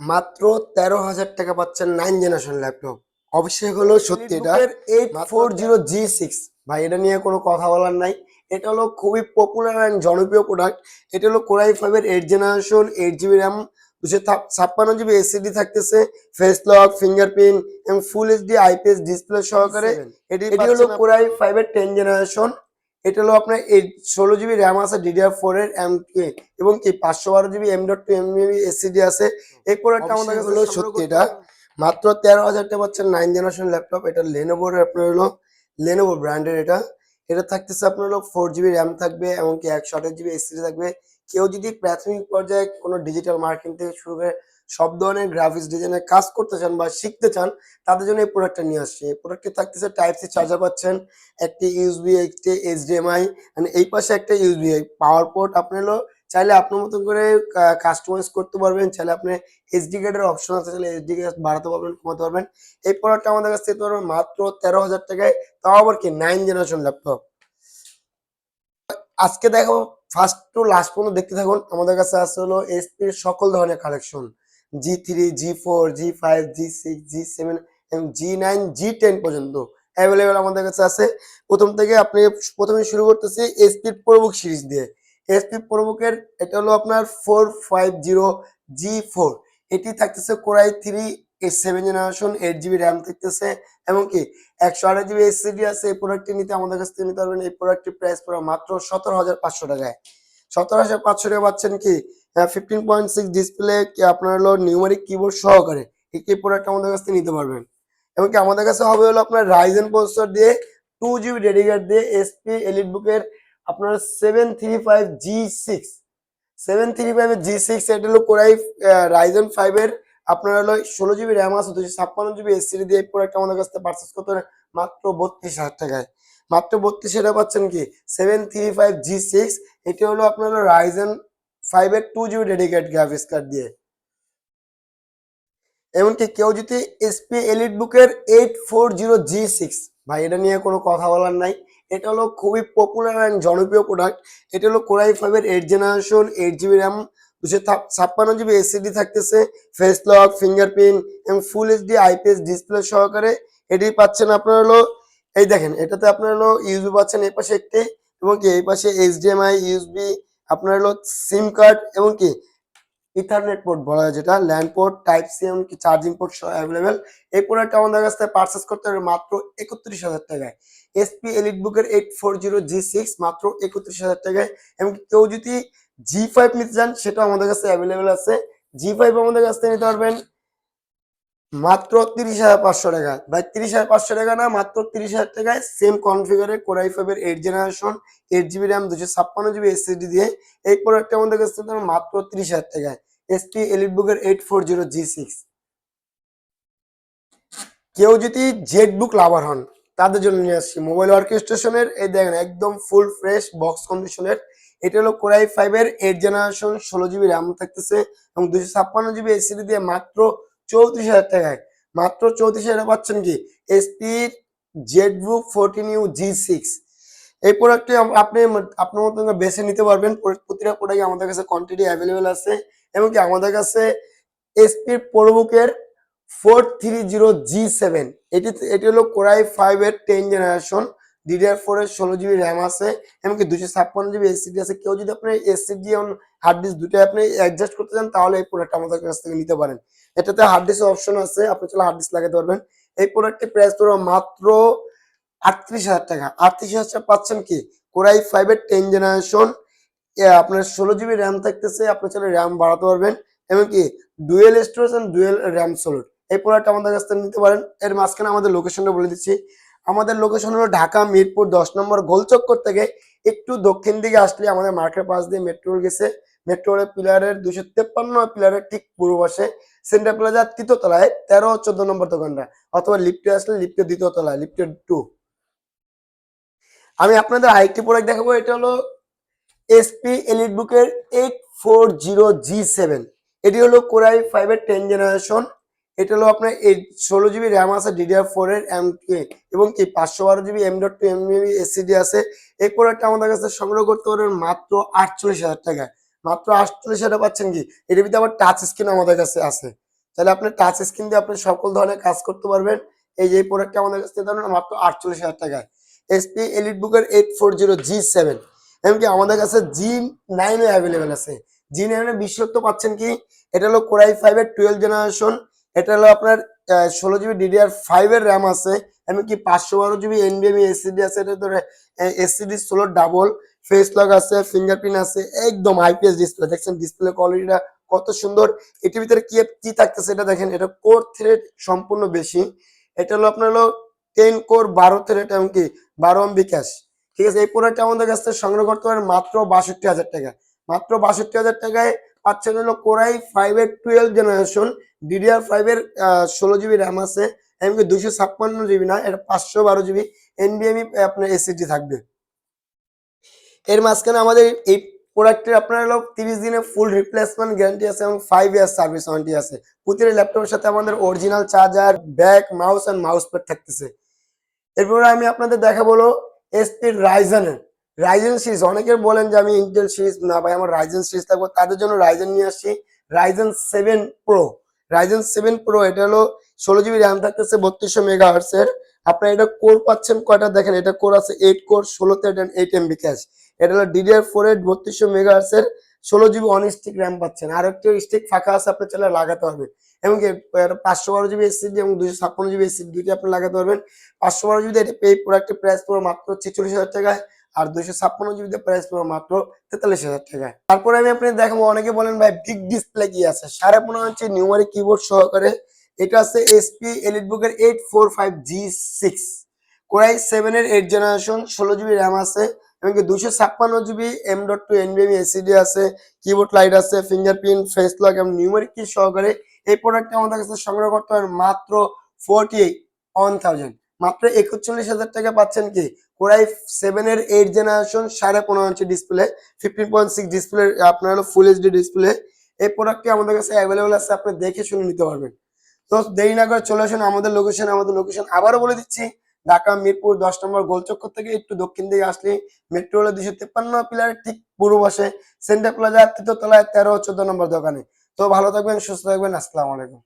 মাত্র তেরো হাজার টাকা পাচ্ছেন নাইন জেনারেশন ল্যাপটপ অবশ্যই হলো সত্যি এটা eight four zero G six ভাই এটা নিয়ে কোনো কথা বলার নাই। এটা হলো খুবই পপুলার অ্যান্ড জনপ্রিয় প্রোডাক্ট এটা হলো কোরাই ফাইভের eight generation eight GB RAM দুশো ছাপ্পান্ন জিবি এসিডি থাকতেছে। ফেস লক ফিঙ্গারপ্রিন্ট এবং ফুল এইচডি আইপিএস ডিসপ্লে সহকারে। এটি এটি হলো কোরাই ফাইভের টেন জেনারেশন এটা হলো আপনার এই ষোলো জিবি র্যাম আছে ডিডিআর ফোর এর এম এবং কি পাঁচশো বারো GB M dot two M SSD আছে। এই প্রোডাক্টটা আমাদের কাছে হলো সত্যি এটা। মাত্র তেরো হাজার টাকা পাচ্ছেন নাইন জেনারেশন ল্যাপটপ এটা লেনোভোর আপনার হলো লেনোভো ব্র্যান্ডের এটা। এটা থাকতেছে আপনার হলো ফোর জিবি র্যাম থাকবে এমনকি একশো আঠাশ জিবি এসিডি থাকবে। কেউ যদি প্রাথমিক পর্যায়ে কোনো ডিজিটাল মার্কেটিং থেকে শুরু করে সব ধরনের গ্রাফিক্স ডিজাইনের কাজ করতে চান বা শিখতে চান, তাদের জন্য এই প্রোডাক্টটা নিয়ে আসছে। এই প্রোডাক্টে থাকতেছে টাইপ সি চার্জার পাচ্ছেন, একটি ইউএসবি একটি এইচডিএমআই মানে এই পাশে একটা ইউএসবি পাওয়ার পোর্ট আপনি হলো চাইলে আপনার মতন করে কাস্টমাইজ করতে পারবেন, চাইলে আপনি এইচডি কার্ডের অপশন আছে, চাইলে এইচডি কার্ড বাড়াতে পারবেন, কমাতে পারবেন। এই প্রোডাক্টটা আমাদের কাছে পেতে পারবেন মাত্র তেরো হাজার টাকায়, তাও আবার কি নাইন জেনারেশন ল্যাপটপ আজকে দেখো ফার্স্ট টু লাস্ট পর্যন্ত দেখতে থাকুন। আমাদের কাছে আছে হলো এসপির সকল ধরনের collection G three G four G five G six G seven এবং জি নাইন জি টেন পর্যন্ত অ্যাভেলেবেল আমাদের কাছে আছে। প্রথম থেকে আপনি প্রথমে শুরু করতেছি এসপির প্রবুক সিরিজ দিয়ে। এসপি প্রবুকের এটা হলো আপনার four five zero G four এটি থাকতেছে core i three seven generation eight GB RAM থাকতেছে এবং কি একশো আঠাশ জিবি এসিডি আছে। এই প্রোডাক্টটি নিতে আমাদের কাছ থেকে নিতে পারবেন। এই প্রোডাক্টটির প্রাইস পড়ে মাত্র সতেরো হাজার পাঁচশো টাকায়। সতেরো হাজার পাঁচশো টাকা পাচ্ছেন কি? ফিফটিন পয়েন্ট সিক্স ডিসপ্লে আপনার হলো নিউমারিক কিবোর্ড সহকারে এই প্রোডাক্ট আমাদের কাছ থেকে নিতে পারবেন? এবং কি আমাদের কাছে হবে হলো আপনার রাইজেন প্রসেসর দিয়ে টু জিবি ডেডিকেট দিয়ে এসপি এলিট বুকের আপনার seven three five G six seven three five G six এটা হলো কোরাই রাইজেন ফাইভের আপনার হলো ষোলো জিবি র্যাম আছে দুশো ছাপ্পান্ন জিবি এসিডি দিয়ে এই প্রোডাক্ট আমাদের কাছ থেকে পারচেস করতে মাত্র বত্রিশ হাজার টাকায়। মাত্র বত্রিশ হাজার পাচ্ছেন কি? Seven three five G six এটি হলো আপনার রাইজেন ফাইভের two GB dedicate graphics card দিয়ে। এমনকি কেউ যদি এসপি এলিট বুকের eight four zero G six ভাই, এটা নিয়ে কোনো কথা বলার নাই। এটা হলো খুবই পপুলার অ্যান্ড জনপ্রিয় প্রোডাক্ট এটা হলো কোরাই ফাইভের eight generation eight GB RAM দুশো ছাপ্পান্ন জিবি এসিডি থাকতেছে ফেস লক ফিঙ্গারপ্রিন্ট এবং ফুল এইচডি আইপিএস ডিসপ্লে সহকারে। এটি পাচ্ছেন আপনার হলো এই দেখেন, এটাতে আপনার হলো ইউজবি পাচ্ছেন এই পাশে একটি এবং কি এই পাশে এইচডিএমআই ইউএসবি আপনার হলো সিম কার্ড এবং কি ইথারনেট পোর্ট বলা হয় যেটা ল্যান্ড পোর্ট টাইপ সি এমনকি চার্জিং পোর্ট সহ অ্যাভেলেবেল এই প্রোডাক্ট আমাদের কাছ থেকে পারচেস করতে হবে মাত্র একত্রিশ হাজার টাকায়। এসপি এলিট বুকের eight four zero G six মাত্র একত্রিশ হাজার টাকায়। এবং কেউ যদি জি ফাইভ নিতে চান, সেটাও আমাদের কাছে অ্যাভেলেবেল আছে। জি ফাইভ আমাদের কাছ থেকে নিতে পারবেন। মাত্র তিরিশ হাজার পাঁচশো টাকা। ভাই, তিরিশ হাজার পাঁচশো টাকা না, মাত্র তিরিশ হাজার টাকায় সেম কনফিগারে কোরাই ফাইভের eight generation eight GB RAM দুশো ছাপ্পান্ন জিবি এসএসডি দিয়ে এই প্রোডাক্টটা আমাদের কাছ মাত্র তিরিশ হাজার টাকায়। এসপি এলিট বুকের eight four zero G six কেউ যদি জেড বুক লাভার হন, তাদের জন্য নিয়ে আসছি। মোবাইল অর্কেস্ট্রেশনের এই দেখেন, একদম ফুল ফ্রেশ বক্স কন্ডিশনের এটা হলো কোরাই ফাইভের এইট জেনারেশন ষোলো জিবি র্যাম থাকতেছে এবং দুশো ছাপ্পান্ন জিবি এসিডি দিয়ে মাত্র চৌত্রিশ হাজার টাকায়। মাত্র চৌত্রিশ হাজার পাচ্ছেন কি? HP ZBook fourteen U G six এই প্রোডাক্টটি আপনি আপনার মতন বেছে নিতে পারবেন। প্রতিটা প্রোডাক্ট আমাদের কাছে কোয়ান্টিটি অ্যাভেলেবেল আছে। এবং কি আমাদের কাছে HP প্রোবুকের four three zero G seven এটি এটি হলো কোরাই ফাইভ এর টেন জেনারেশন ডিডিআর ফোর এর ষোলো জিবি র্যাম আছে। এমনকি দুশো ছাপ্পান্ন জিবি এসিডি আছে। কেউ যদি আপনি এসিডি এবং হার্ড ডিস্ক দুটোই আপনি অ্যাডজাস্ট করতে চান, তাহলে এই প্রোডাক্ট আমাদের কাছ থেকে নিতে পারেন। এটাতে হার্ড ডিস্ক অপশন আছে, আপনি চলে হার্ড ডিস্ক লাগাতে পারবেন। এই প্রোডাক্টের প্রাইস পড়বে মাত্র আটত্রিশ হাজার টাকা। আটত্রিশ হাজার পাচ্ছেন কি? কোরাই ফাইভ এর টেন জেনারেশন আপনার ষোলো জিবি র্যাম থাকতেছে, আপনি চলে র্যাম বাড়াতে পারবেন। এমনকি dual storage and dual RAM sold এই প্রোডাক্ট আমাদের কাছ থেকে নিতে পারেন। এর মাঝখানে আমাদের লোকেশনটা বলে দিচ্ছি। আমাদের লোকেশন হলো ঢাকা, মিরপুর, দশ নম্বর গোলচক্কর থেকে একটু দক্ষিণ দিকে আসলে আমাদের মার্কেট পাশ দিয়ে মেট্রো গেছে। মেট্রো রেল পিলারের দুশো তেপ্পান্ন পিলারের ঠিক পূর্ব পাশে সেন্টার প্লাজার তৃতীয় তলায় তেরো চোদ্দ নম্বর দোকানটা, অথবা লিফটে আসলে লিফটের দ্বিতীয় তলায় লিফটের টু। আমি আপনাদের আরেকটি প্রোডাক্ট দেখাবো, এটা হলো এসপি এলিট বুকের eight four zero G seven এটি হলো কোরাই ফাইভের টেন জেনারেশন এটা হলো আপনার এই ষোলো জিবি র্যাম আছে ডিডিআর ফোর এর এম এবং কি পাঁচশো বারো GB M dot two M SSD আছে। এই প্রোডাক্টটা আমাদের কাছে সংগ্রহ করতে পারবেন মাত্র আটচল্লিশ হাজার টাকায়। মাত্র আটচল্লিশ হাজার পাচ্ছেন কি? এটার ভিতরে আবার টাচ স্ক্রিন আমাদের কাছে আছে। তাহলে আপনি টাচ স্ক্রিন দিয়ে আপনি সকল ধরনের কাজ করতে পারবেন। এই যে প্রোডাক্টটা আমাদের কাছে ধরুন মাত্র আটচল্লিশ হাজার টাকায়। এসপি এলিট বুকের eight four zero G seven এমনকি আমাদের কাছে জি নাইনও অ্যাভেলেবেল আছে। জি নাইনের বিশেষত্ব পাচ্ছেন কি? এটা হলো কোরাই ফাইভের টুয়েলভ জেনারেশন এটা হলো আপনার ষোলো জিবি ডিডিআর ফাইভের র্যাম আছে। এমনকি পাঁচশো বারো জিবি এনবিএমই এসিডি আছে। এটা ধরে এসিডি ষোলো ডাবল ফেস লক আছে ফিঙ্গারপ্রিন্ট আছে, একদম আইপিএস ডিসপ্লে দেখছেন ডিসপ্লে কোয়ালিটিটা কত সুন্দর। এটির ভিতরে কি কি থাকতেছে এটা দেখেন, এটা কোর থ্রেড সম্পূর্ণ বেশি। এটা হলো আপনার হলো টেন কোর বারো থ্রেড এমনকি বারো এমবি ক্যাশ ঠিক আছে, এই প্রোডাক্টটা আমাদের কাছ থেকে সংগ্রহ করতে পারেন মাত্র বাষট্টি হাজার টাকা। মাত্র বাষট্টি হাজার টাকায় পাচ্ছেন হলো কোরাই ফাইভ এর টুয়েলভ জেনারেশন ডিডিআর ফাইভ এর ষোলো জিবি র্যাম আছে, এমনকি দুশো ছাপ্পান্ন জিবি না, এটা পাঁচশো বারো জিবি এনবিএমই আপনার এসিডি থাকবে। এর মাঝখানে আমাদের এই প্রোডাক্টের আপনার হলো তিরিশ দিনের ফুল রিপ্লেসমেন্ট গ্যারান্টি আছে এবং ফাইভ ইয়ার সার্ভিস ওয়ারেন্টি আছে। প্রতিটা ল্যাপটপের সাথে আমাদের original charger bag mouse and mouse pad থাকতেছে। এরপরে আমি আপনাদের দেখাবো হলো এসপি রাইজেনের রাইজেন সিরিজ অনেকের বলেন যে আমি ইন্টেল সিরিজ না ভাই, আমার রাইজেন সিরিজ থাকব তাদের জন্য রাইজেন নিয়ে আসছি Ryzen seven pro Ryzen seven pro এটা হলো ষোলো জিবি র্যাম থাকতেছে, বত্রিশশো মেগা এর। আপনার এটা কোর পাচ্ছেন কয়টা? দেখেন এটা কোর আছে এইট কোর ষোলো ষোলোতে এইট এমবি ক্যাশ এটা হলো ডিডিআর ফোর এর বত্রিশশো মেগা এর ষোলো জিবি অন স্টিক র্যাম পাচ্ছেন। আর একটি স্টিক ফাঁকা আছে আপনি চাইলে লাগাতে পারবেন। এবং পাঁচশো বারো জিবি এসিডি এবং দুশো ছাপ্পান্ন জিবি এসিডি দুইটি আপনি লাগাতে পারবেন। পাঁচশো বারো জিবি এটা এই প্রোডাক্টের প্রাইস পড়বে মাত্র ছেচল্লিশ হাজার টাকায় আর দুইশো ছাপ্পান্ন জিবিতে প্রাইস পড়বে মাত্র তেতাল্লিশ হাজার টাকায়। তারপরে আমি আপনি দেখাবো, অনেকে বলেন ভাই বিগ ডিসপ্লে কি আছে? সাড়ে পনেরো ইঞ্চি নিউমারি কিবোর্ড সহকারে এটা আছে এসপি এলিট বুকের eight four five G six Core i seven এর এইট জেনারেশন ষোলো জিবি র্যাম আছে এমনকি দুশো ছাপ্পান্ন জিবি এম ডট টু এনবিএমি এসিডি আছে কিবোর্ড লাইট আছে ফিঙ্গারপ্রিন্ট ফেস লক এবং নিউমারিক কি সহকারে এই প্রোডাক্টটা আমাদের কাছে সংগ্রহ করতে হবে মাত্র ফোরটি ওয়ান থাউজেন্ড মাত্র একচল্লিশ হাজার টাকা পাচ্ছেন কি? কোরাই সেভেন এর এইট জেনারেশন সাড়ে পনেরো inch display fifteen point six display আপনার হলো ফুল এইচডি ডিসপ্লে এই প্রোডাক্টটি আমাদের কাছে অ্যাভেলেবল আছে, আপনি দেখে শুনে নিতে পারবেন। তো দেরি না করে চলে আসুন আমাদের লোকেশন আমাদের লোকেশন আবারও বলে দিচ্ছি, ঢাকা, মিরপুর, দশ নম্বর গোলচক্কর থেকে একটু দক্ষিণ দিকে আসলে মেট্রো হলো দুশো তেপ্পান্ন পিলারের ঠিক পূর্ব পাশে সেন্টার প্লাজা তৃতীয় তলায় তেরো, চোদ্দ নম্বর দোকানে। তো ভালো থাকবেন, সুস্থ থাকবেন, আসসালামু আলাইকুম।